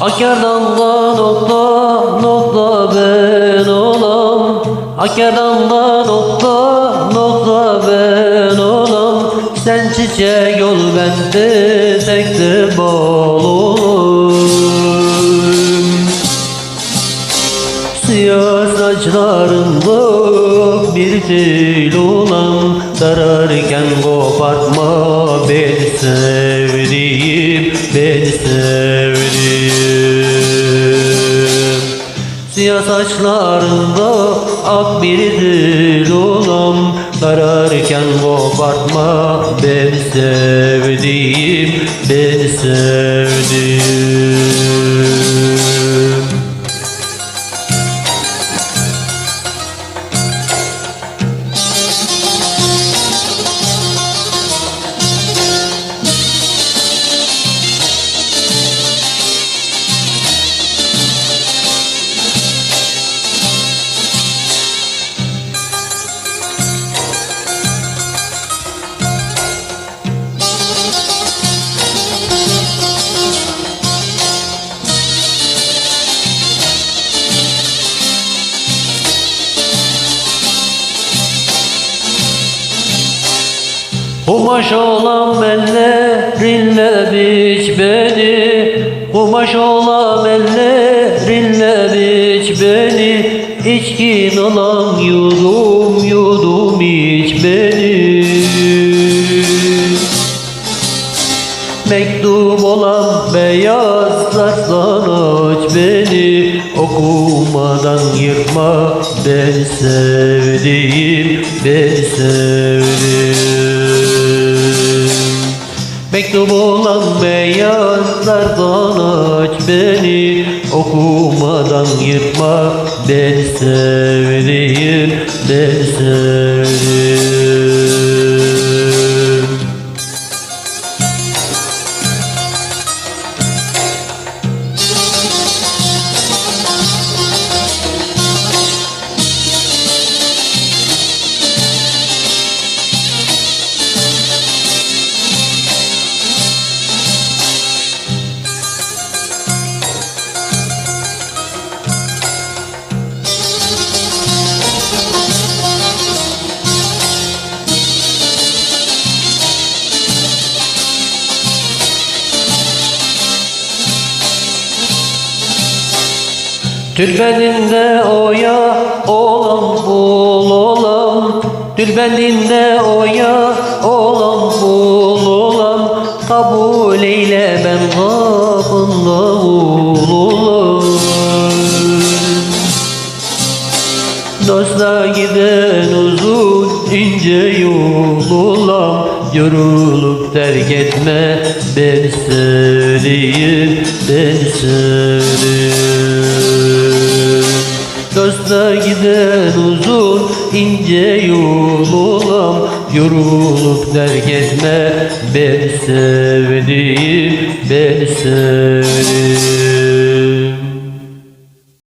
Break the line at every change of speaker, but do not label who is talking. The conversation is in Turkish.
Akardan da nokta nokta ben olam. Akardan da nokta nokta ben olam. Sen çiçek ol ben de tek de bal olayım Siyah saçlarında bir tel olan Dararken kopartma beni sevdiğim Beni sevdiğim Siyah saçlarında ak bir tel olan Dararken kopartma beni sevdiğim Beni sevdiğim Kumaş olan ellerinle biç beni Kumaş olan ellerinle biç beni İçkin alan yudum yudum iç beni Mektup olan beyazlardan aç beni Okumadan yırtma beni sevdiğim beni sevdiğim Mektup olan beyazlardan aç beni Okumadan yırtma. Beni sevdiğim beni sevdiğim Tülbeninde oya olan bul olan Tülbeninde oya olan bul olan Kabul eyle ben kapında ul olan Dosta giden uzun ince yol olan Yorulup terk etme beni sevdiğim beni sevdiğim Dosta giden uzun ince yol olan Yorulup terk beni sevdiğim beni sevdiğim